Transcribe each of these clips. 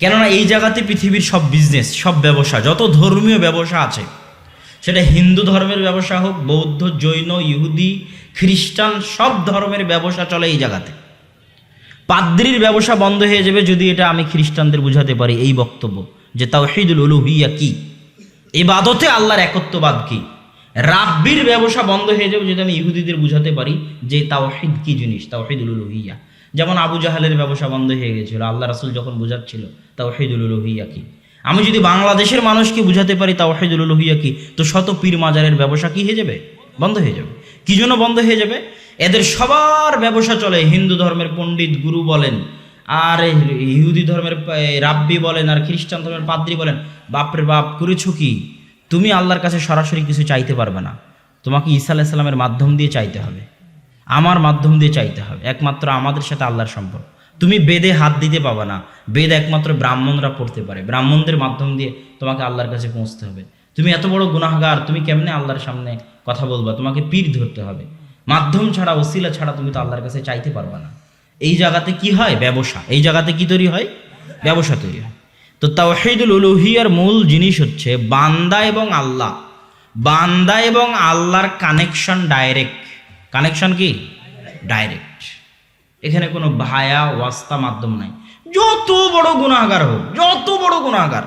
কেননা এই জায়গাতে পৃথিবীর সব বিজনেস সব ব্যবসা, যত ধর্মীয় ব্যবসা আছে, সেটা হিন্দু ধর্মের ব্যবসা হোক, বৌদ্ধ, জৈন, ইহুদি, খ্রিস্টান, সব ধর্মের ব্যবসা চলে এই জায়গাতে। পাদ্রির ব্যবসা বন্ধ হয়ে যাবে যদি এটা আমি খ্রিস্টানদের বুঝাতে পারি এই বক্তব্য, যে তাও তাওহিদুল উলুহিয়া কি? ইবাদতে আল্লাহর একত্ববাদ কি? রাব্বির ব্যবসা বন্ধ হয়ে যাবে যদি আমি ইহুদিদের বুঝাতে পারি যে তাওহিদ কি জিনিস তাও তাওহিদুল উলুহিয়া। যেমন আবু জাহালের ব্যবসা বন্ধ হয়ে গেছিল, আল্লাহ রাসুল যখন বুঝাচ্ছিল, তাওহিদুল উলুহিয়া কি? আমি যদি বাংলাদেশের মানুষকে বুঝাতে পারি তাওহিদুল উলুহিয়া কি, তো শত পীর মাজারের ব্যবসা কি হয়ে যাবে? বন্ধ হয়ে যাবে। কি জন্য বন্ধ হয়ে যাবে? এদের সবার ব্যবসা চলে, হিন্দু ধর্মের পণ্ডিত গুরু বলেন, আর ইহুদি ধর্মের রাব্বি বলেন, আর খ্রিস্টান ধর্মের পাদ্রি বলেন, বাপরে বাপ, করেছ কি? তুমি আল্লাহর কাছে সরাসরি কিছু চাইতে পারবে না। তোমাকে ঈসা আলাইসাল্লামের মাধ্যম দিয়ে চাইতে হবে। আমার মাধ্যম দিয়ে চাইতে হবে। একমাত্র আমাদের সাথে আল্লাহর সম্পর্ক। তুমি বেদে হাত দিতে পাবে না। বেদ একমাত্র ব্রাহ্মণরা পড়তে পারে। ব্রাহ্মণদের মাধ্যম দিয়ে তোমাকে আল্লাহর কাছে পৌঁছতে হবে। তুমি এত বড় গুনাহগার, তুমি কেমনে আল্লাহর সামনে কথা বলবা? তোমাকে পীর ধরতে হবে। মাধ্যম ছাড়া, ওসিলা ছাড়া তুমি তো আল্লাহর কাছে চাইতে পারবে না। এই জায়গাতে কি হয়? ব্যবসা। এই জায়গাতে কি তৈরি হয়? ব্যবসা তৈরি হয়। তো তাওহিদুল উলুহিয়ার মূল জিনিস হচ্ছে বান্দা এবং আল্লাহ। বান্দা এবং আল্লাহর কানেকশন ডাইরেক্ট কানেকশন কি? ডাইরেক্ট। এখানে কোনো ভায়া ওয়াস্তা মাধ্যম নাই। যত বড় গুণাগার হোক, যত বড় গুণাগার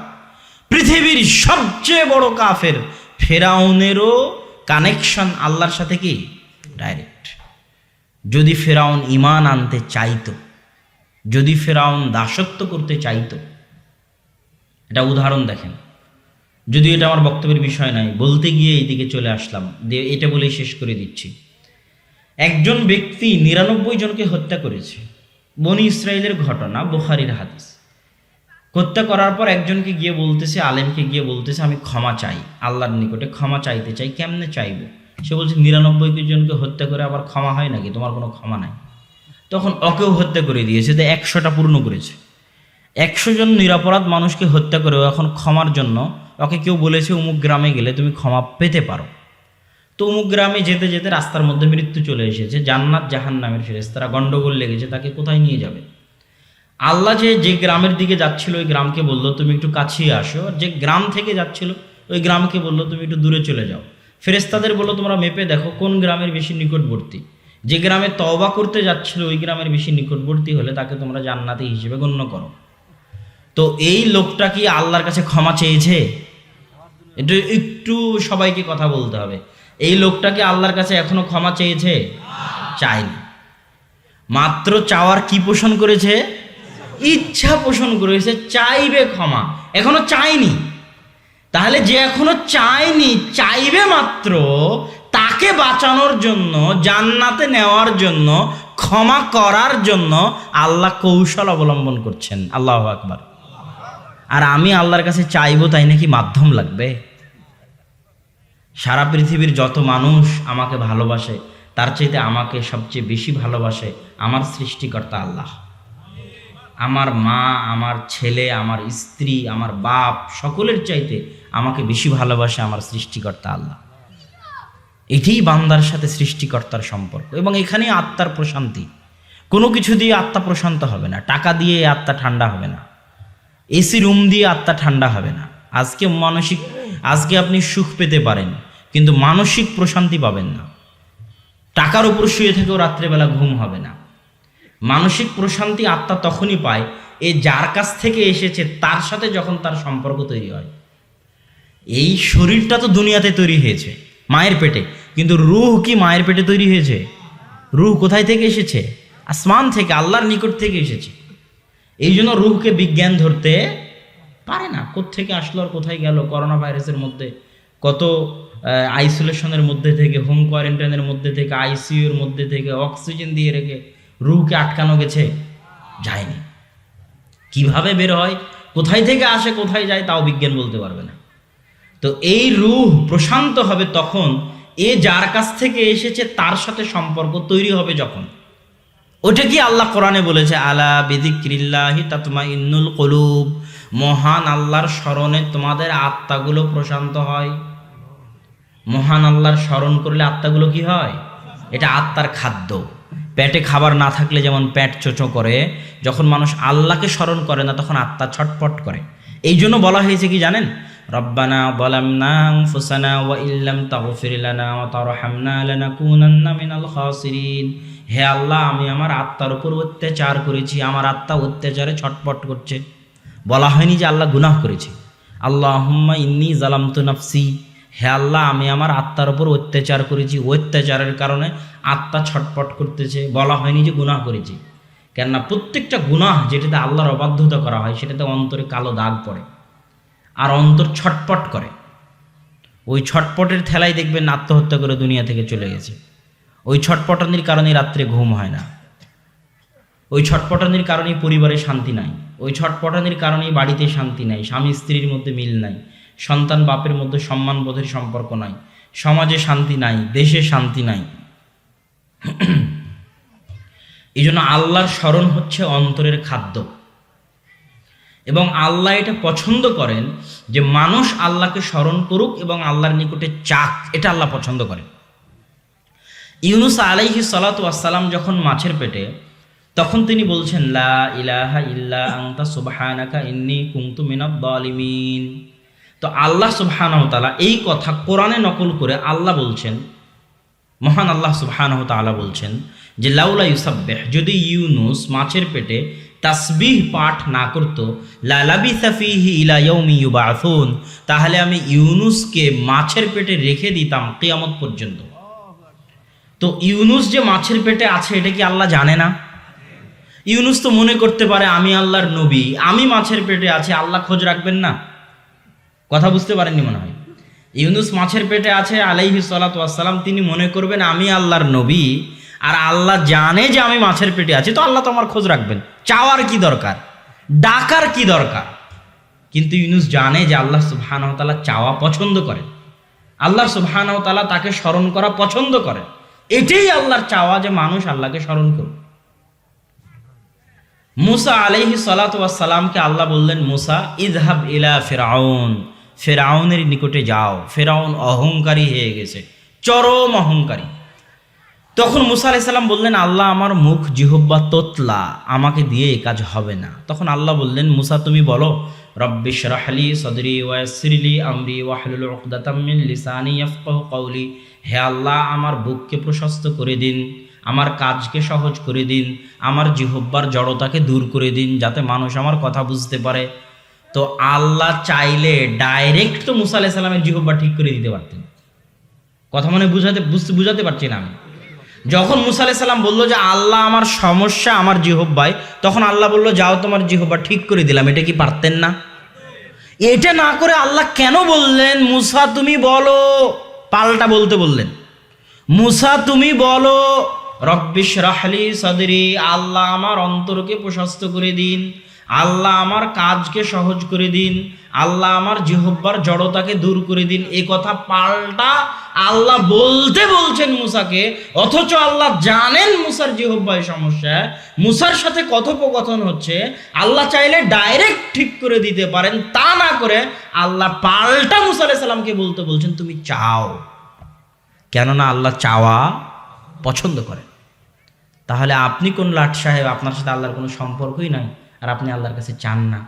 পৃথিবীর সবচেয়ে বড় কাফের ফেরাউনেরও কানেকশন আল্লাহর সাথে কি? ডাইরেক্ট। যদি ফেরাউন ইমান আনতে চাইতো, যদি ফেরাউন দাসত্ব করতে চাইতো, এটা উদাহরণ দেখেন। যদি এটা আমার বক্তব্যের বিষয় নাই, বলতে গিয়ে এইদিকে চলে আসলাম, দিয়ে এটা বলেই শেষ করে দিচ্ছি। একজন ব্যক্তি নিরানব্বই জনকে হত্যা করেছে। বনি ইসরায়েলের ঘটনা, বুখারির হাদিস। হত্যা করার পর একজনকে গিয়ে বলতেছে, আলেমকে গিয়ে বলতেছে, আমি ক্ষমা চাই, আল্লাহর নিকটে ক্ষমা চাইতে চাই, কেমনে চাইব? সে বলছে, নিরানব্বই জনকে হত্যা করে আবার ক্ষমা হয় নাকি? তোমার কোনো ক্ষমা নাই। তখন ওকেও হত্যা করে দিয়েছে তো একশোটা পূর্ণ করেছে। একশো জন নিরাপরাধ মানুষকে হত্যা করে এখন ক্ষমার জন্য ওকে কেউ বলেছে, অমুক গ্রামে গেলে তুমি ক্ষমা পেতে পারো। তো অমুক গ্রামে যেতে যেতে রাস্তার মধ্যে মৃত্যু চলে এসেছে, জান্নাত জাহান নামের ফেরেস্তারা গন্ডগোল লেগেছে, তাকে কোথায় নিয়ে যাবে? আল্লাহ যে যে গ্রামের দিকে যাচ্ছিল, ওই গ্রামকে বলল, তুমি একটু কাছিয়ে আসো। আর যে গ্রাম থেকে যাচ্ছিল, ওই গ্রামকে বলল, তুমি একটু দূরে চলে যাও। ফেরেস্তাদের বলল, তোমরা মেপে দেখো, কোন গ্রামের বেশি নিকটবর্তী? যে গ্রামে তওবা করতে যাচ্ছিল, ওই গ্রামের বেশি নিকটবর্তী হলে তাকে তোমরা জান্নাতি হিসেবে গণ্য করো। তো এই লোকটা কি আল্লাহর কাছে ক্ষমা চেয়েছে? একটু একটু সবাইকে কথা বলতে হবে। এই লোকটা কি আল্লাহর কাছে এখনও ক্ষমা চেয়েছে? চায়নি। মাত্র চাওয়ার কি পোষণ করেছে? ইচ্ছা পোষণ করেছে, চাইবে ক্ষমা। এখনও চায়নি। তাহলে যে এখনও চায়নি, চাইবে মাত্র তাকে বাঁচানোর জন্য, জান্নাতে নেওয়ার জন্য, ক্ষমা করার জন্য আল্লাহ কৌশল অবলম্বন করছেন। আল্লাহ আকবার। আর আমি আল্লাহর কাছে চাইব, তাই নাকি মাধ্যম লাগবে? সারা পৃথিবীর যত মানুষ আমাকে ভালোবাসে, তার চাইতে আমাকে সবচেয়ে বেশি ভালোবাসে আমার সৃষ্টিকর্তা আল্লাহ। আমার মা, আমার ছেলে, আমার স্ত্রী, আমার বাপ, সকলের চাইতে আমাকে বেশি ভালোবাসে আমার সৃষ্টিকর্তা আল্লাহ। এটাই বান্দার সাথে সৃষ্টিকর্তার সম্পর্ক এবং এখানে আত্মার প্রশান্তি। কোনো কিছু দিয়ে আত্মা প্রশান্ত হবে না। টাকা দিয়ে আত্মা ঠান্ডা হবে না। এসি রুম দিয়ে আত্মা ঠান্ডা হবে না। আজকে মানসিক, আজকে আপনি সুখ পেতে পারেন, কিন্তু মানসিক প্রশান্তি পাবেন না। টাকার উপর শুয়ে থেকেও রাত্রেবেলা ঘুম হবে না। মানসিক প্রশান্তি আত্মা তখনই পায় এ যার কাছ থেকে এসেছে, তার সাথে যখন তার সম্পর্ক তৈরি হয়। এই শরীরটা তো দুনিয়াতে তৈরি হয়েছে, মায়ের পেটে, কিন্তু রুহ কি মায়ের পেটে তৈরি হয়েছে? রুহ কোথায় থেকে এসেছে? আসমান থেকে, আল্লাহর নিকট থেকে এসেছে। এই জন্য রুহকে বিজ্ঞান ধরতে পারে না। কোত্থেকে আসলো আর কোথায় গেল? করোনা ভাইরাসের মধ্যে। কত আইসোলেশনের মধ্যে থেকে হোম কোয়ারেন্টাইনের মধ্যে থেকে আইসিইউর মধ্যে থেকে অক্সিজেন দিয়ে রেখে রুহকে আটকানো গেছে? যায়নি। কীভাবে বের হয়? কোথায় থেকে আসে, কোথায় যায়, তাও বিজ্ঞান বলতে পারবে না। তো এই রুহ প্রশান্ত হবে তখন, এ যার কাছ থেকে এসেছে, তার সাথে সম্পর্ক তৈরি হবে যখন। ওটা কি আল্লাহ কোরআনে বলেছে, আলা বিদিক্রিল্লাহি তাতমা ইন্নুল কলুব মহান আল্লাহর স্মরণে তোমাদের আত্মাগুলো প্রশান্ত হয়। মহান আল্লাহর স্মরণ করলে আত্মাগুলো কি হয়? এটা আত্মার খাদ্য। পেটে খাবার না থাকলে যেমন পেট চোচো করে, যখন মানুষ আল্লাহকে স্মরণ করে না, তখন আত্মা ছটপট করে। এই জন্য বলা হয়েছে কি জানেন? রব্বানা বলামনা ফুসানা ওয়া ইল্লাম তাগফির লানা ওয়া তারহামনা লানাকুনান্না মিনাল খাসিরিন। হে আল্লাহ, আমি আমার আত্মার উপর অত্যাচার করেছি, আমার আত্মা অত্যাচারে ছটপট করছে। বলা হয়নি যে আল্লাহ গুনাহ করেছে। আল্লাহ হুম্মা ইন্নি জালামতু নাফসি। হে আল্লাহ, আমি আমার আত্মার উপর অত্যাচার করেছি। অত্যাচারের কারণে আত্মা ছটপট করতেছে। বলা হয়নি যে গুনাহ করেছি। কেননা প্রত্যেকটা গুনাহ যেটাতে আল্লাহর অবাধ্যতা করা হয়, সেটাতে অন্তরে কালো দাগ পড়ে। আর অন্তর ছটপট করে। ওই ছটপটের ঠেলাই দেখবেন আত্মহত্যা করে দুনিয়া থেকে চলে গেছে। ওই ছটপটানির কারণে রাত্রে ঘুম হয় না। ওই ছটপটানির কারণেই পরিবারে শান্তি নাই। ওই ছটপটানির কারণেই বাড়িতে শান্তি নাই, স্বামী স্ত্রীর মধ্যে মিল নাই, সন্তান বাপের মধ্যে সম্মানবোধের সম্পর্ক নাই, সমাজে শান্তি নাই, দেশে শান্তি নাই। এই জন্য আল্লাহর স্মরণ হচ্ছে অন্তরের খাদ্য। এবং আল্লাহ এটা পছন্দ করেন যে মানুষ আল্লাহকে স্মরণ করুক এবং আল্লাহর নিকটে চাক, এটা আল্লাহ পছন্দ করেন। ইউনুস আলাইহি সালাতাম যখন মাছের পেটে তখন তিনি বলছেন, লা ইলাহা ইল্লা আংতা সুবহানাকা ইন্নি কুনতু মিনাদ জালিমিন তো আল্লাহ সুবহানাহু তাআলা এই কথা কোরআনে নকল করে আল্লাহ বলছেন, মহান আল্লাহ সুবহানাহু তাআলা বলছেন যে, লাউলা ইউসাব্বিহ, যদি ইউনুস মাছের পেটে তাসবিহ পাঠ না করত লালাবিসা ফীহি ইলা ইয়াউমি ইউবাআসুন তাহলে আমি ইউনুসকে মাছের পেটে রেখে দিতাম কিয়ামত পর্যন্ত। তো ইউনুস যে মাছের পেটে আছে, এটা কি আল্লাহ জানে না? ইউনুস তো মনে করতে পারে আমি আল্লাহর নবী, আমি মাছের পেটে আছি, আল্লাহ খোঁজ রাখবেন না। কথা বুঝতে পারেননি মনে হয়। ইউনুস মাছের পেটে আছে, আলাইহি সালাতাম তিনি মনে করবেন আমি আল্লাহর নবী, আর আল্লাহ জানে যে আমি মাছের পেটে আছি, তো আল্লাহ তো আমার খোঁজ রাখবেন। চাওয়ার কি দরকার? ডাকার কি দরকার? কিন্তু ইউনুস জানে যে আল্লাহ সুবহানাহু চাওয়া পছন্দ করেন। আল্লাহ সুবহানাহু তাকে স্মরণ করা পছন্দ করেন। এটাই আল্লাহর চাওয়া যে মানুষ আল্লাহকে স্মরণ করুক। মুসা আলাইহি সালাতামকে আল্লাহ বললেন, মুসা ইদহাব ইলা ফেরাউন ফেরাউনের নিকটে যাও। ফেরাউন অহংকারী হয়ে গেছে। চরম অহংকারী। তখন মুসা আলাইসাল্লাম বললেন, আল্লাহ আমার মুখ জিহব্বা তোতলা, আমাকে দিয়ে এ কাজ হবে না। তখন আল্লাহ বললেন, মুসা, তুমি বলো রব্বিশ রাহলি সদরি ওয়াসিরলি আমরি ওয়াহলুল লিসানি ইয়াফকাহু হে আল্লাহ, আমার বুককে প্রশস্ত করে দিন। আমার কাজকে সহজ করে দিন, আমার জিহব্বার জড়তাকে দূর করে দিন, যাতে মানুষ আমার কথা বুঝতে পারে। তো আল্লাহ চাইলে ডাইরেক্ট তো মুসা আলাহ সাল্লামের জিহব্বা ঠিক করে দিতে পারতেন। কথা মানে বুঝাতে, বুঝতে, বুঝাতে পারছি না আমি। যখন মুসা আলাহ সাল্লাম বলল যে আল্লাহ আমার সমস্যা, আমার জিহব্বায় তখন আল্লাহ বলল, যাও, তোমার জিহব্বা ঠিক করে দিলাম, এটা কি পারতেন না? এটা না করে আল্লাহ কেন বললেন, মুসা, তুমি বলো? পাল্টা বলতে বললেন। মুসা, তুমি বলো রব্বিশ রাহলি সদরি, আল্লাহ আমার অন্তরকে প্রশস্ত করে দিন। আল্লাহ আমার কাজকে সহজ করে দিন। আল্লাহ আমার জিহব্বার জড়তাকে দূর করে দিন। এ কথা পাল্টা আল্লাহ বলতে বলছেন মুসাকে, অথচ আল্লাহ জানেন মুসার জিহব্বায় সমস্যা। মুসার সাথে কথোপকথন হচ্ছে, আল্লাহ চাইলে ডাইরেক্ট ঠিক করে দিতে পারেন, তা না করে আল্লাহ পাল্টা মুসা সালামকে বলতে বলছেন, তুমি চাও? কেননা আল্লাহ চাওয়া পছন্দ করেন। তাহলে আপনি কোন লাট সাহেব? আপনার সাথে আল্লাহর কোনো সম্পর্কই নাই আর আপনি আল্লাহর কাছে চান না।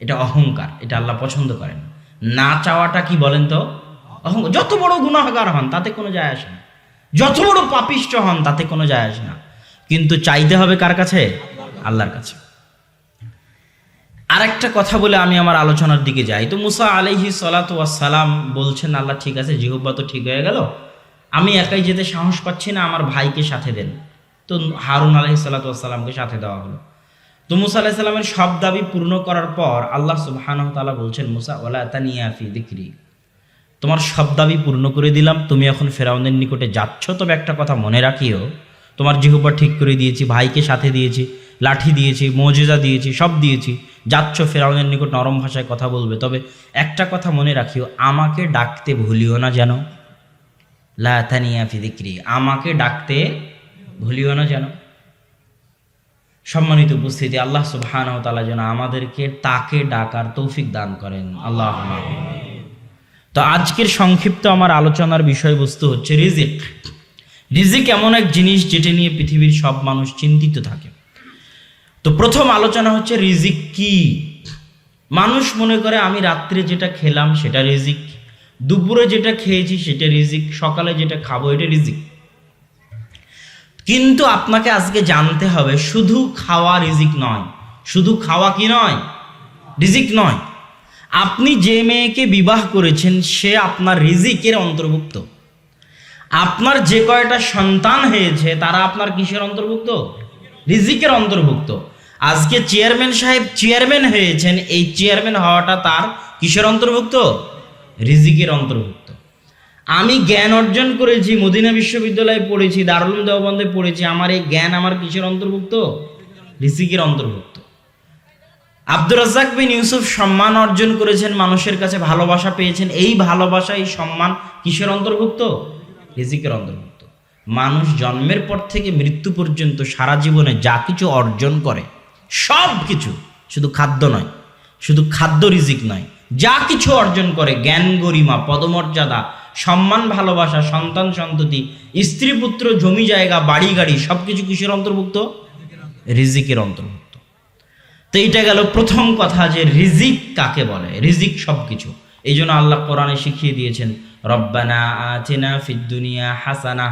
এটা অহংকার, এটা আল্লাহ পছন্দ করেন। না চাওয়াটা কি বলেন তো? অহংকার। যত বড় গুণাগার হন, তাতে কোনো যায় আসে না। যত বড় পাপিষ্ট হন, তাতে কোনো যায় আসে না। কিন্তু চাইতে হবে কার কাছে? আল্লাহর কাছে। আরেকটা কথা বলে আমি আমার আলোচনার দিকে যাই। তো মুসা আলহি সালাম বলছেন, আল্লাহ ঠিক আছে জিহুব্বা তো ঠিক হয়ে গেল। আমি একাই যেতে সাহস পাচ্ছি না, আমার ভাইকে সাথে দেন। তো হারুন আলহি সাল্লাতামকে সাথে দেওয়া হলো। তো মুসা আলাহি সাল্লামের সব দাবি পূর্ণ করার পর আল্লাহ সুবাহান বলছেন, মুসা ওলা তানিয়াফি দিক্রি। তোমার সব দাবি পূর্ণ করে দিলাম। তুমি এখন ফেরাউনের নিকটে যাচ্ছ। তবে একটা কথা মনে রাখিও, তোমার জিহুব্বা ঠিক করে দিয়েছি, ভাইকে সাথে দিয়েছি, লাঠি দিয়েছি, মজেজা দিয়েছি, সব দিয়েছি। যাচ্ছ, ফেরাউনের নিকট নরম ভাষায় কথা বলবে। তবে একটা কথা মনে রাখিও, আমাকে ডাকতে ভুলিও না যেন। লাথানিয়া ফিদিক্রি আমাকে ডাকতে ভুলিও না যেন। সম্মানিত উপস্থিতি, আল্লাহ সুবহান তালা যেন আমাদেরকে তাকে ডাকার তৌফিক দান করেন। আল্লাহ তো আজকের সংক্ষিপ্ত আমার আলোচনার বিষয়বস্তু হচ্ছে রিজিক। রিজিক এমন এক জিনিস যেটা নিয়ে পৃথিবীর সব মানুষ চিন্তিত থাকে। তো প্রথম আলোচনা হচ্ছে রিজিক কি? মানুষ মনে করে, আমি রাত্রে যেটা খেলাম সেটা রিজিক, দুপুরে যেটা খেয়েছি সেটা রিজিক, সকালে যেটা খাব এটা রিজিক। কিন্তু আপনাকে আজকে জানতে হবে, শুধু খাওয়া রিজিক নয়। শুধু খাওয়া কি নয়? রিজিক নয়। আপনি যে মেয়েকে বিবাহ করেছেন, সে আপনার রিজিকের অন্তর্ভুক্ত। আপনার যে কয়টা সন্তান হয়েছে, তারা আপনার কিসের অন্তর্ভুক্ত? রিজিকের অন্তর্ভুক্ত। আজকে চেয়ারম্যান সাহেব চেয়ারম্যান হয়েছেন, এই চেয়ারম্যান হওয়াটা তার কিসের অন্তর্ভুক্ত? রিজিকের অন্তর্ভুক্ত। আমি জ্ঞান অর্জন করেছি, মদিনা বিশ্ববিদ্যালয়ে পড়েছি, দারুল দেওবন্দে পড়েছি, আমার এই জ্ঞান আমার কিসের অন্তর্ভুক্ত? রিজিকের অন্তর্ভুক্ত। আব্দুর রাজ্জাক বিন ইউসুফ সম্মান অর্জন করেছেন, মানুষের কাছে ভালোবাসা পেয়েছেন, এই ভালোবাসা এই সম্মান কিসের অন্তর্ভুক্ত? রিজিকের অন্তর্ভুক্ত। মানুষ জন্মের পর থেকে মৃত্যু পর্যন্ত সারা জীবনে যা কিছু অর্জন করে, সব কিছু, শুধু খাদ্য নয়, শুধু খাদ্য রিজিক নয়, যা কিছু অর্জন করে, জ্ঞান গরিমা, পদমর্যাদা সম্মান, ভালোবাসা, সন্তান সন্ততি, স্ত্রী পুত্র, জমি জায়গা, বাড়ি গাড়ি সব কিছু কিসের অন্তর্ভুক্ত? রিজিকের অন্তর্ভুক্ত। তো এইটা গেল প্রথম কথা যে রিজিক কাকে বলে? রিজিক সব কিছু এই জন্য আল্লাহ কোরআনে শিখিয়ে দিয়েছেন, রব্বানা আতিনা ফিদ্দুনিয়া হাসানা।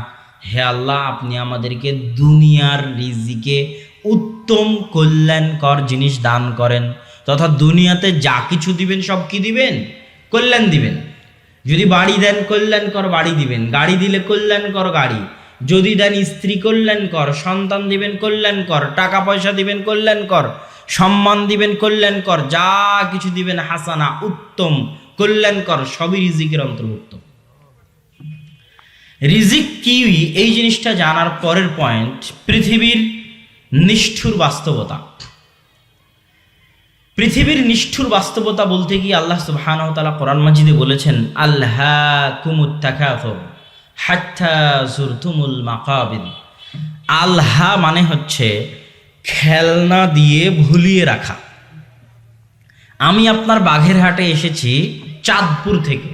হে আল্লাহ, আপনি আমাদেরকে দুনিয়ার রিজিকে উত্তম কল্যাণকর জিনিস দান করেন, তথা দুনিয়াতে যা কিছু দিবেন, সব কি দিবেন? কল্যাণ দিবেন। যদি বাড়ি দেন কল্যাণকর বাড়ি দিবেন। গাড়ি দিলে কল্যাণকর গাড়ি। যদি দেন স্ত্রী কল্যাণকর সন্তান দিবেন কল্যাণকর টাকা পয়সা দিবেন কল্যাণকর সম্মান দিবেন কল্যাণকর যা কিছু দিবেন হাসানা, উত্তম। কল্যাণকর সবই রিজিকের অন্তর্ভুক্ত। রিজিক কি? এই জিনিসটা জানার পরের পয়েন্ট পৃথিবীর নিষ্ঠুর বাস্তবতা। পৃথিবীর নিষ্ঠুর বাস্তবতা বলতে গিয়ে আল্লাহ সুবহানাহু তাআলা কোরআন মাজিদে বলেছেন আল্লাহ মানে হচ্ছে খেলনা দিয়ে ভুলিয়ে রাখা। আমি আপনার বাঘেরহাটে এসেছি চাঁদপুর থেকে।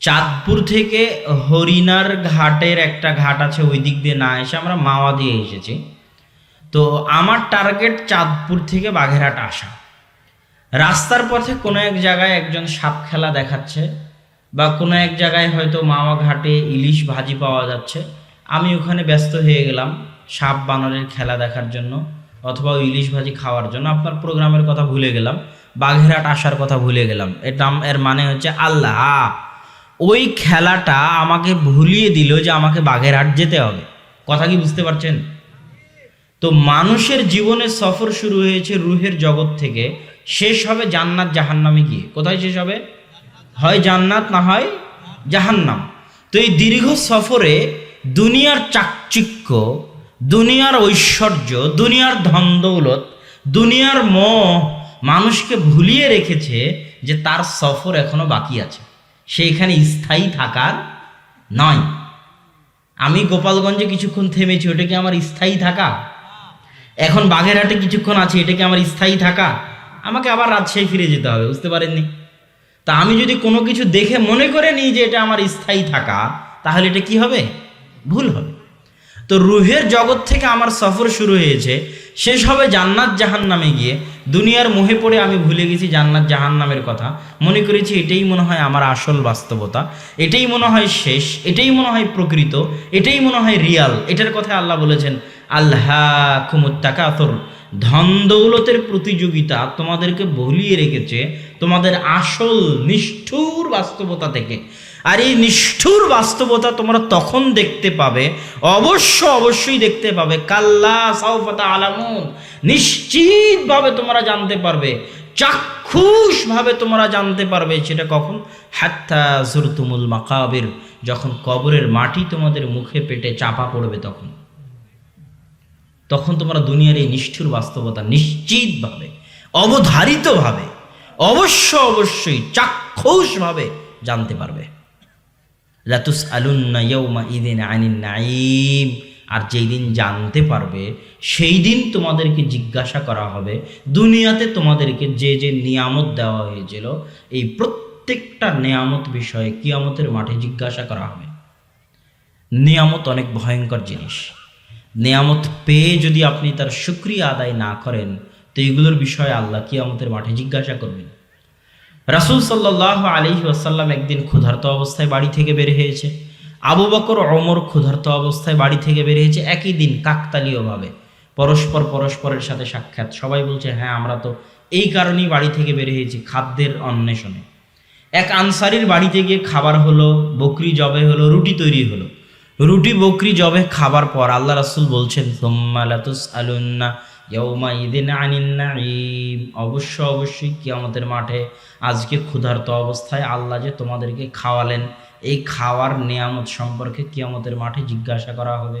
চাঁদপুর থেকে হরিণার ঘাটের একটা ঘাট আছে, ওই দিক দিয়ে না এসে আমরা মাওয়া দিয়ে এসেছি। তো আমার টার্গেট চাঁদপুর থেকে বাঘেরহাট আসা। রাস্তার পথে কোনো এক জায়গায় একজন সাপ খেলা দেখাচ্ছে বা কোনো এক জায়গায় হয়তো মাওয়া ঘাটে ইলিশ ভাজি পাওয়া যাচ্ছে। আমি ওখানে ব্যস্ত হয়ে গেলাম সাপ বানরের খেলা দেখার জন্য অথবা ইলিশ ভাজি খাওয়ার জন্য। আপনার প্রোগ্রামের কথা ভুলে গেলাম বাঘেরহাট আসার কথা ভুলে গেলাম। এটা এর মানে হচ্ছে আল্লাহ। ওই খেলাটা আমাকে ভুলিয়ে দিল যে আমাকে বাঘেরহাট যেতে হবে। কথা কি বুঝতে পারছেন? তো মানুষের জীবনে সফর শুরু হয়েছে রুহের জগৎ থেকে। শেষ হবে জান্নাত, জাহান্নামে গিয়ে। কোথায় শেষ হবে? হয় জান্নাত না হয় জাহান্নাম। তো এই দীর্ঘ সফরে দুনিয়ার চাকচিক্য, দুনিয়ার ঐশ্বর্য, দুনিয়ার ধন দৌলত দুনিয়ার মোহ মানুষকে ভুলিয়ে রেখেছে যে তার সফর এখনও বাকি আছে। সেইখানে স্থায়ী থাকার নয়। আমি গোপালগঞ্জে কিছুক্ষণ থেমেছি, ওটা কি আমার স্থায়ী থাকা? এখন বাগেরহাটে কিছুক্ষণ আছে, এটা কি আমার স্থায়ী থাকা? আমাকে আবার রাজশাহী ফিরে যেতে হবে, বুঝতে পারেননি? তা আমি যদি কোনো কিছু দেখে মনে করে নিই যে এটা আমার স্থায়ী থাকা, তাহলে এটা কি হবে? ভুল হবে। তো রুহের জগৎ থেকে আমার সফর শুরু হয়েছে, শেষ হবে জান্নাত জাহান নামে গিয়ে। দুনিয়ার মোহে পড়ে আমি ভুলে গেছি জান্নাত জাহান নামের কথা। মনে করেছি এটাই মনে হয় আমার আসল বাস্তবতা, এটাই মনে হয় শেষ, এটাই মনে হয় প্রকৃত, এটাই মনে হয় রিয়াল। এটার কথা আল্লাহ বলেছেন আল্লাহ কুমুত্তাকাতর ধন দৌলতের প্রতিযোগিতা তোমাদেরকে ভুলিয়ে রেখেছে তোমাদের আসল নিষ্ঠুর বাস্তবতা থেকে। আর এই নিষ্ঠুর বাস্তবতা তোমরা তখন দেখতে পাবে, অবশ্য অবশ্যই দেখতে পাবে, কাল্লা সাউফাতা আলামুন। নিশ্চিতভাবে তোমরা জানতে পারবে, চাক্ষুষভাবে তোমরা জানতে পারবে সেটা কখন? হাত্তা জুরতুমুল মাকাবির, যখন কবরের মাটি তোমাদের মুখে পেটে চাপা পড়বে তখন। তখন তোমরা দুনিয়ার এই নিষ্ঠুর বাস্তবতা নিশ্চিতভাবে, অবধারিতভাবে, অবশ্য অবশ্যই চাক্ষুষভাবে জানতে পারবে। লাতুস নাইম আর যেই দিন জানতে পারবে, সেই দিন তোমাদেরকে জিজ্ঞাসা করা হবে, দুনিয়াতে তোমাদেরকে যে যে নিয়ামত দেওয়া হয়েছিল, এই প্রত্যেকটা নিয়ামত বিষয়ে কিয়ামতের মাঠে জিজ্ঞাসা করা হবে। নিয়ামত অনেক ভয়ঙ্কর জিনিস। নিয়ামত পেয়ে যদি আপনি তার সুক্রিয়া আদায় না করেন, তো এগুলোর বিষয়ে আল্লাহ কিয়ামতের মাঠে জিজ্ঞাসা করবেন। রাসুল সাল্লাহ আলহি আসাল্লাম একদিন ক্ষুধার্ত অবস্থায় বাড়ি থেকে বের হয়েছে। আবু বকর অমর ক্ষুধার্ত অবস্থায় বাড়ি থেকে বের হয়েছে একই দিন কাকতালীয়ভাবে। পরস্পর পরস্পরের সাথে সাক্ষাৎ। সবাই বলছে হ্যাঁ আমরা তো এই কারণেই বাড়ি থেকে বের হয়েছি খাদ্যের অন্বেষণে। এক আনসারির বাড়িতে গিয়ে খাবার হলো, বকরি জবে হলো, রুটি তৈরি হলো। রুটি, বকরি জবে খাবার পর আল্লাহ রাসুল বলছেন আলুন্না অবশ্য, অবশ্যই কিয়ামতের মাঠে আজকে ক্ষুধার্ত অবস্থায় আল্লাহ যে তোমাদেরকে খাওয়ালেন, এই খাওয়ার নিয়ামত সম্পর্কে কিয়ামতের মাঠে জিজ্ঞাসা করা হবে।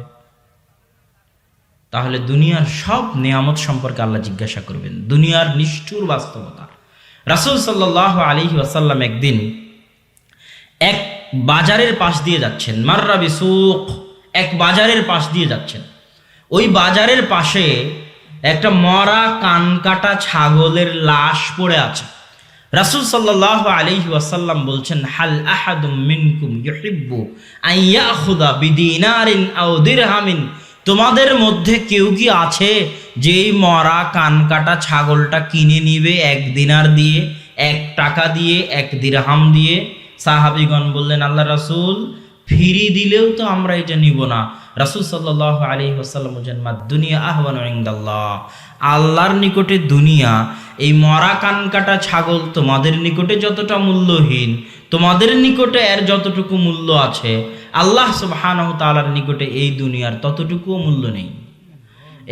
তাহলে দুনিয়ার সব নিয়ামত সম্পর্কে আল্লাহ জিজ্ঞাসা করবেন। দুনিয়ার নিষ্ঠুর বাস্তবতা। রাসুল সাল্লাহ আলী ওয়াসাল্লাম একদিন এক বাজারের পাশ দিয়ে যাচ্ছেন। মাররা বিসুক, এক বাজারের পাশ দিয়ে যাচ্ছেন। ওই বাজারের পাশে একটা মরা কানকাটা ছাগলের লাশ পড়ে আছে। রাসুল সাল্লাহ আলাইহি ওয়াসাল্লাম বলছেন, হাল আহাদুম মিনকুম ইউহিব্বু তোমাদের মধ্যে কেউ কি আছে যে মরা কানকাটা ছাগলটা কিনে নিবে এক দিনার দিয়ে, এক টাকা দিয়ে, এক দিরহাম দিয়ে? সাহাবিগণ বললেন, আল্লাহ রাসূল ফিরি দিলেও তো আমরা এটা নিব না। রাসুল সাল্লাহ আলী ওসাল্লাম দুনিয়া আহ্বান আল্লাহর নিকটে দুনিয়া, এই মরা কানকাটা ছাগল তোমাদের নিকটে যতটা মূল্যহীন, তোমাদের নিকটে এর যতটুকু মূল্য আছে, আল্লাহ সুবহানাহ তাআলার নিকটে এই দুনিয়ার ততটুকুও মূল্য নেই।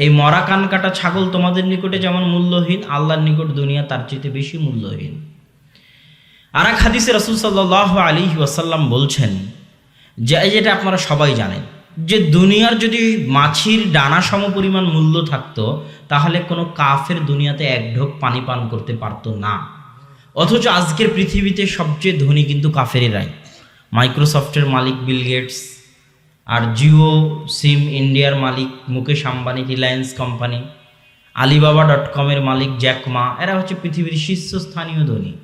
এই মরা কানকাটা ছাগল তোমাদের নিকটে যেমন মূল্যহীন, আল্লাহর নিকট দুনিয়া তার চেয়ে বেশি মূল্যহীন। আর এক হাদিসে রসুল সাল্লাহ আলী ওয়াসাল্লাম বলছেন, যে যেটা আপনারা সবাই জানেন, যে দুনিয়ার যদি মাছির ডানা সম পরিমাণ মূল্য থাকতো, তাহলে কোনো কাফের দুনিয়াতে এক ঢোক পানি পান করতে পারতো না। অথচ আজকের পৃথিবীতে সবচেয়ে ধনী কিন্তু কাফেরেরাই। মাইক্রোসফটের মালিক বিল গেটস আর জিও সিম ইন্ডিয়ার মালিক Mukesh Ambani Reliance company, Alibaba dot কমের মালিক জ্যাকমা এরা হচ্ছে পৃথিবীর শীর্ষস্থানীয় ধনী।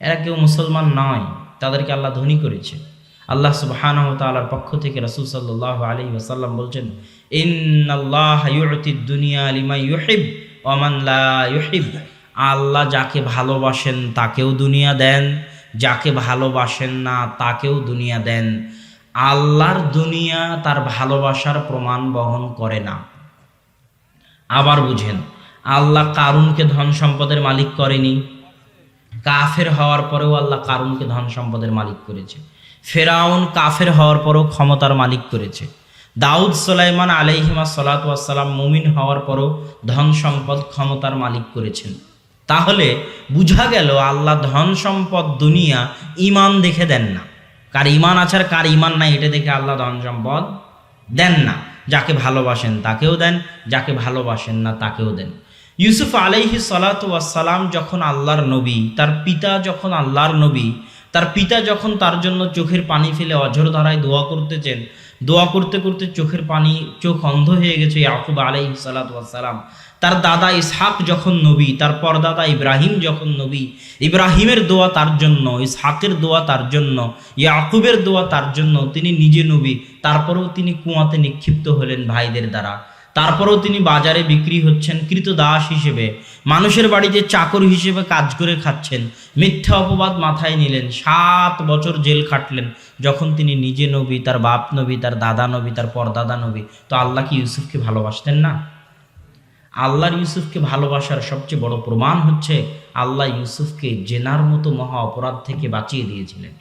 এরা কেউ মুসলমান নয়, তাদেরকে আল্লাহ ধনী করেছে। আল্লাহ সুবহানাহ তাআলার পক্ষ থেকে রাসূল সাল্লাহ আলাইহি ওয়াসাল্লাম বলছেন আল্লাহ যাকে ভালোবাসেন তাকেও দুনিয়া দেন, যাকে ভালোবাসেন না তাকেও দুনিয়া দেন। আল্লাহর দুনিয়া তার ভালোবাসার প্রমাণ বহন করে না। আবার বুঝেন, আল্লাহ কারুনকে ধন সম্পদের মালিক করেনি কাফের হওয়ার পরেও আল্লাহ কারুনকে ধন সম্পদের মালিক করেছে। ফেরাউন কাফের হওয়ার পরও ক্ষমতার মালিক করেছে। দাউদ সোলাইমান আলাইহিমা সালাতাম মুমিন হওয়ার পরও ধন সম্পদ ক্ষমতার মালিক করেছেন। তাহলে বুঝা গেল আল্লাহ ধন সম্পদ দুনিয়া ইমান দেখে দেন না। কার ইমান আছে আর কার ইমান নাই এটা দেখে আল্লাহ ধন সম্পদ দেন না। যাকে ভালোবাসেন তাকেও দেন, যাকে ভালোবাসেন না তাকেও দেন। ইউসুফ আলাইহি সালাতাম যখন আল্লাহর নবী, তার পিতা যখন আল্লাহর নবী, তার পিতা যখন তার জন্য চোখের পানি ফেলে অঝর ধারায় দোয়া করতেছেন, দোয়া করতে করতে চোখের পানি, চোখ অন্ধ হয়ে গেছে ইয়াকুব আলাই সালাতাম তার দাদা ইসহাক যখন নবী, তার পরদাদা ইব্রাহিম যখন নবী, ইব্রাহিমের দোয়া তার জন্য, ইসহাকের দোয়া তার জন্য, ইয়াকুবের দোয়া তার জন্য তিনি নিজে নবী, তারপরেও তিনি কুয়াতে নিক্ষিপ্ত হলেন ভাইদের দ্বারা। তারপরেও তিনি বাজারে বিক্রি হচ্ছেন কৃত দাস হিসেবে। মানুষের বাড়িতে চাকর হিসেবে কাজ করে খাচ্ছেন, মিথ্যা অপবাদ মাথায় নিলেন, সাত বছর জেল খাটলেন, যখন তিনি নিজে নবী, তার বাপ নবী, তার দাদা নবী, তার পরদাদা নবী। তো আল্লাহ কি ইউসুফকে ভালোবাসতেন না? আল্লাহর ইউসুফকে ভালোবাসার সবচেয়ে বড় প্রমাণ হচ্ছে, আল্লাহ ইউসুফকে জেনার মতো মহা অপরাধ থেকে বাঁচিয়ে দিয়েছিলেন।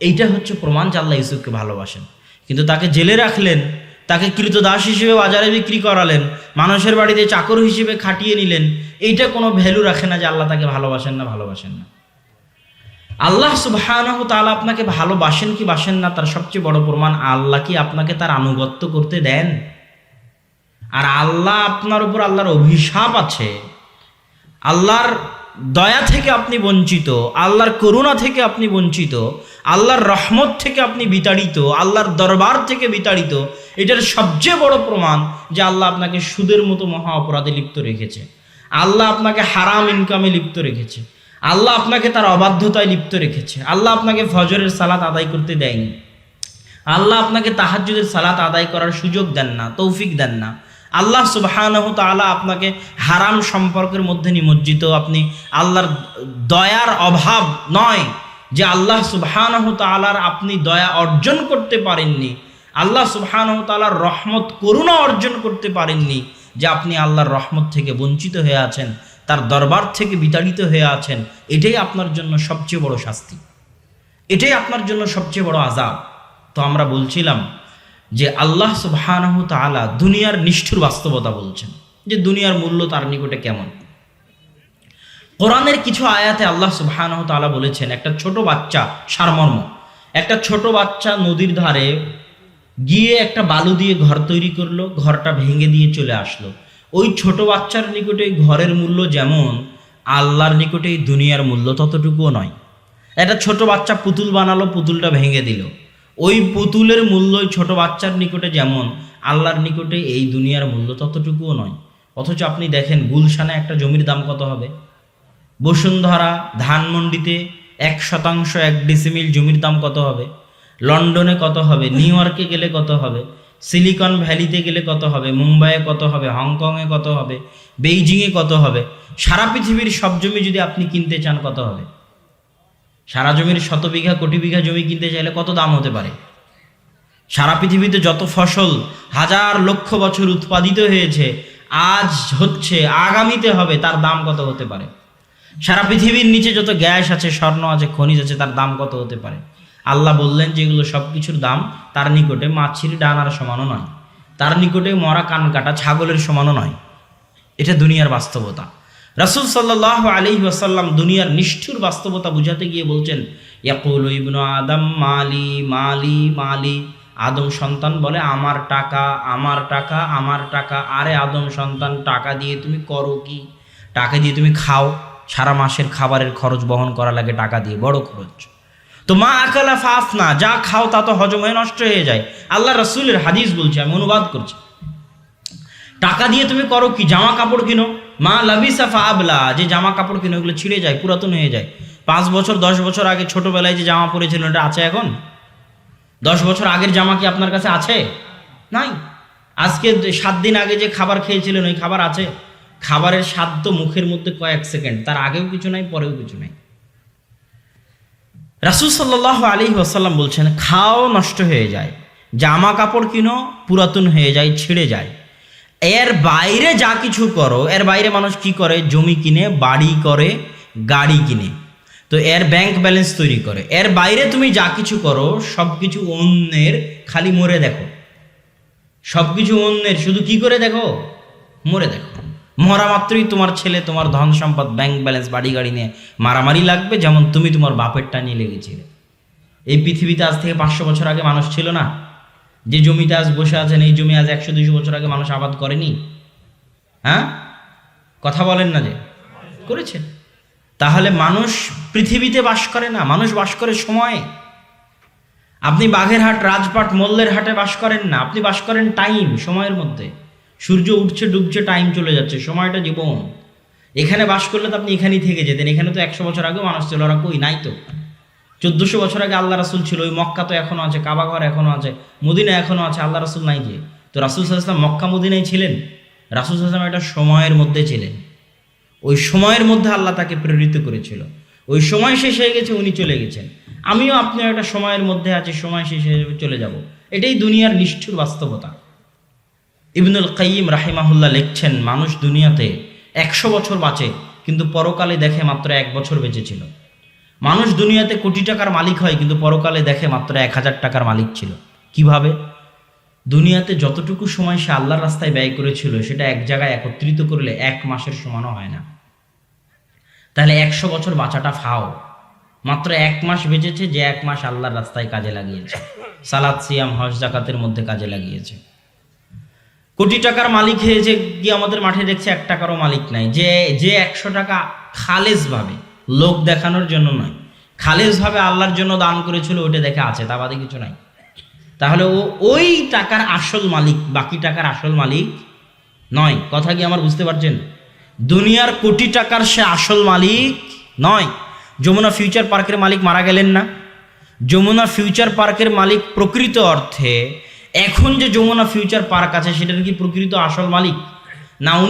এইটা হচ্ছে প্রমাণ যে আল্লাহ ইউসুফকে ভালোবাসেন। কিন্তু তাকে জেলে রাখলেন তাকে কৃতদাস হিসেবে বাজারে বিক্রি করালেন, মানুষের বাড়িতে চাকর হিসেবে খাটিয়ে নিলেন। এইটা কোনো ভ্যালু রাখে না যে আল্লাহ তাকে ভালোবাসেন না ভালোবাসেন না। আল্লাহ সুবাহ তাআলা আপনাকে ভালোবাসেন কি বাসেন না, তার সবচেয়ে বড় প্রমাণ আল্লাহ কি আপনাকে তার আনুগত্য করতে দেন? আর আল্লাহ আপনার উপর আল্লাহর অভিশাপ আছে। আল্লাহর দয়া থেকে আপনি বঞ্চিত, আল্লাহর করুণা থেকে আপনি বঞ্চিত আল্লাহর রহমত থেকে আপনি বিতাড়িত, আল্লাহর দরবার থেকে বিতাড়িত, এটার সবচেয়ে বড় প্রমাণ যে আল্লাহ আপনাকে সুদের মতো মহা অপরাধে লিপ্ত রেখেছে। আল্লাহ আপনাকে হারাম ইনকামে লিপ্ত রেখেছে। আল্লাহ আপনাকে তার অবাধ্যতায় লিপ্ত রেখেছে। আল্লাহ আপনাকে ফজরের সালাত আদায় করতে দেয়নি। আল্লাহ আপনাকে তাহাজ্জুদের সালাত আদায় করার সুযোগ দেন না, তৌফিক দেন না। আল্লাহ সুবাহানহ তাআলা আপনাকে হারাম সম্পর্কের মধ্যে নিমজ্জিত। আপনি আল্লাহর দয়ার অভাব নয়। যে আল্লাহ সুবহানাহু তাআলার আপনি দয়া অর্জন করতে পারেননি, আল্লাহ সুবহানাহু তাআলার রহমত, করুণা অর্জন করতে পারেননি, যে আপনি আল্লাহর রহমত থেকে বঞ্চিত হয়ে আছেন, তার দরবার থেকে বিতাড়িত হয়ে আছেন, এটাই আপনার জন্য সবচেয়ে বড় শাস্তি। এটাই আপনার জন্য সবচেয়ে বড় আজাব তো আমরা বলছিলাম যে আল্লাহ সুবহানাহু তাআলা দুনিয়ার নিষ্ঠুর বাস্তবতা বলছেন, যে দুনিয়ার মূল্য তার নিকটে কেমন? কোরআনের কিছু আয়াতে আল্লাহ সুবহানাহু বলেছেন, একটা ছোট বাচ্চা সারমর্ম, একটা ছোট বাচ্চা নদীর ধারে গিয়ে একটা বালু দিয়ে ঘর তৈরি করল, ঘরটা ভেঙে দিয়ে চলে আসলো। ওই ছোট বাচ্চার নিকটে ঘরের মূল্য যেমন, আল্লাহর নিকটে দুনিয়ার মূল্য ততটুকুও নয়। একটা ছোট বাচ্চা পুতুল বানালো, পুতুলটা ভেঙে দিল। ওই পুতুলের মূল্য ছোট বাচ্চার নিকটে যেমন, আল্লাহর নিকটে এই দুনিয়ার মূল্য ততটুকুও নয়। অথচ আপনি দেখেন, গুলশানে একটা জমির দাম কত হবে? বসুন্ধরা ধানমন্ডিতে এক শতাংশ এক ডিসিমিল জমির দাম কত হবে? লন্ডনে কত হবে? নিউ ইয়র্কে গেলে কত হবে? সিলিকন ভ্যালিতে গেলে কত হবে? মুম্বাইয়ে কত হবে? হংকংয়ে কত হবে? বেইজিংয়ে কত হবে? সারা পৃথিবীর সব জমি যদি আপনি কিনতে চান, কত হবে? সারা জমির শত বিঘা, কোটি বিঘা জমি কিনতে চাইলে কত দাম হতে পারে? সারা পৃথিবীতে যত ফসল হাজার লক্ষ বছর উৎপাদিত হয়েছে, আজ হচ্ছে, আগামীতে হবে, তার দাম কত হতে পারে? সারা পৃথিবীর নিচে যত গ্যাস আছে, স্বর্ণ আছে, খনিজ আছে, তার দাম কত হতে পারে? আল্লাহ বললেন যে এগুলো সব কিছুর দাম তার নিকটে মাছির ডানার সমানও নয়। তার নিকটে মরা কান কাটা ছাগলের সমানও নয়। এটা দুনিয়ার বাস্তবতা। রাসুল সাল্লাহ আলী ওয়াসাল্লাম দুনিয়ার নিষ্ঠুর বাস্তবতা বুঝাতে গিয়ে বলছেন, ইয়াকুল ইবনু আদম, মালি মালি মালি। আদম সন্তান বলে, আমার টাকা আমার টাকা আমার টাকা। আরে আদম সন্তান, টাকা দিয়ে তুমি করো কি? টাকা দিয়ে তুমি খাও। সারা মাসের খাবারের খরচ বহন করা লাগে টাকা দিয়ে, বড় খরচ। তো মা আকালা ফাফ না যা খাও তা তো হজম হয়ে নষ্ট হয়ে যায়। আল্লাহ রসুলের হাদিস বলছে, আমি অনুবাদ করছি। টাকা দিয়ে তুমি করো কি? জামা কাপড় কিনো। মা লাবিসা ফাবলা যে জামা কাপড় কিনো ওগুলো ছিঁড়ে যায়, পুরাতন হয়ে যায়। পাঁচ বছর, দশ বছর আগে ছোটবেলায় যে জামা পরেছিলেন ওটা আছে এখন? দশ বছর আগের জামা কি আপনার কাছে আছে? নাই। আজকে সাত দিন আগে যে খাবার খেয়েছিলেন, ওই খাবার আছে? খাবারের তো মুখের মধ্যে কয়েক সেকেন্ড, তার আগেও কিছু নাই, পরেও কিছু নাই। রাসুল সাল্লাহ আলী ওয়াসাল্লাম বলছেন খাও নষ্ট হয়ে যায় জামা কাপড় কিনো, পুরাতন হয়ে যায়, ছিঁড়ে যায়। এর বাইরে যা কিছু করো, এর বাইরে মানুষ কি করে? জমি কিনে, বাড়ি করে, গাড়ি কিনে। তো এর ব্যাংক ব্যালেন্স তৈরি করে। এর বাইরে তুমি যা কিছু করো সব কিছু অন্যের, খালি মরে দেখো। সব কিছু অন্যের, শুধু কি করে দেখো? মরে দেখো। মরা মাত্রই তোমার ছেলে, তোমার ধন সম্পদ ব্যাংক ব্যালেন্স বাড়ি গাড়ি নিয়ে মারামারি লাগবে, যেমন তুমি তোমার বাপেরটা নিয়ে লেগেছিলে। এই পৃথিবীতে আজ থেকে পাঁচশো বছর আগে মানুষ ছিল না। যে জমিতে আজ বসে আছেন, এই জমি আজ একশো, দুইশো বছর আগে মানুষ আবাদ করেনি। হ্যাঁ? কথা বলেন না যে। করেছে। তাহলে মানুষ পৃথিবীতে বাস করে না, মানুষ বাস করে সময়ে। আপনি বাঘেরহাট রাজপাট, মল্লের হাটে বাস করেন না, আপনি বাস করেন টাইম সময়ের মধ্যে। সূর্য উঠছে, ডুবছে টাইম চলে যাচ্ছে, সময়টা জীবন। এখানে বাস করলে তো আপনি এখানেই থেকে যেতেন, এখানে তো একশো বছর আগেও মানুষ ছিল, ওরা কই? নাই তো। চোদ্দশো বছর আগে আল্লাহ রাসুল ছিল, ওই মক্কা তো এখনও আছে কাবাঘর এখনও আছে, মদিনা এখনও আছে, আল্লাহ রাসুল নাই যে। তো রাসুল সাল্লাম মক্কা, মদিনায় ছিলেন? রাসুল সাল্লাম একটা সময়ের মধ্যে ছিলেন। ওই সময়ের মধ্যে আল্লাহ তাকে প্রেরিত করেছিল। ওই সময় শেষ হয়ে গেছে, উনি চলে গেছেন। আমিও আপনি একটা সময়ের মধ্যে আছি, সময় শেষ হয়ে চলে যাব। এটাই দুনিয়ার নিষ্ঠুর বাস্তবতা। ইবনুল কাইম রাহিমাহুল্লাহ লিখছেন, মানুষ দুনিয়াতে একশো বছর বাঁচে, কিন্তু পরকালে দেখে মাত্র এক বছর বেঁচেছিল মানুষ দুনিয়াতে কোটি টাকার মালিক হয়, কিন্তু পরকালে দেখে মাত্র এক হাজার টাকার মালিক ছিল। কীভাবে? দুনিয়াতে যতটুকু সময় সে আল্লাহর রাস্তায় ব্যয় করেছিল, সেটা এক জায়গায় একত্রিত করলে এক মাসের সমানও হয় না। তাহলে একশো বছর বাঁচাটা ফাও। মাত্র এক মাস বেঁচেছে যে এক মাস আল্লাহর রাস্তায় কাজে লাগিয়েছে। সালাদ, সিয়াম, হজ, জাকাতের মধ্যে কাজে লাগিয়েছে। কোটি টাকার মালিক হয়েছে কি আমাদের মাঠে দেখছে এক টাকারও মালিক নাই। যে যে একশো টাকা খালেজভাবে লোক দেখানোর জন্য নয়, খালেজভাবে আল্লাহর জন্য দান করেছিল, ওইটা দেখে আছে, তা বাদে কিছু নাই। তাহলে ও, ওই টাকার আসল মালিক, বাকি টাকার আসল মালিক নয়। কথা কি আমার বুঝতে পারছেন? দুনিয়ার কোটি টাকার সে আসল মালিক নয়। যমুনা ফিউচার পার্কের মালিক মারা গেলেন না। যমুনা ফিউচার পার্কের মালিক প্রকৃত অর্থে এখন যে যমুনা ফিউচার পার্ক আছে সেটার কি প্রকৃত আসল মালিক? না উনি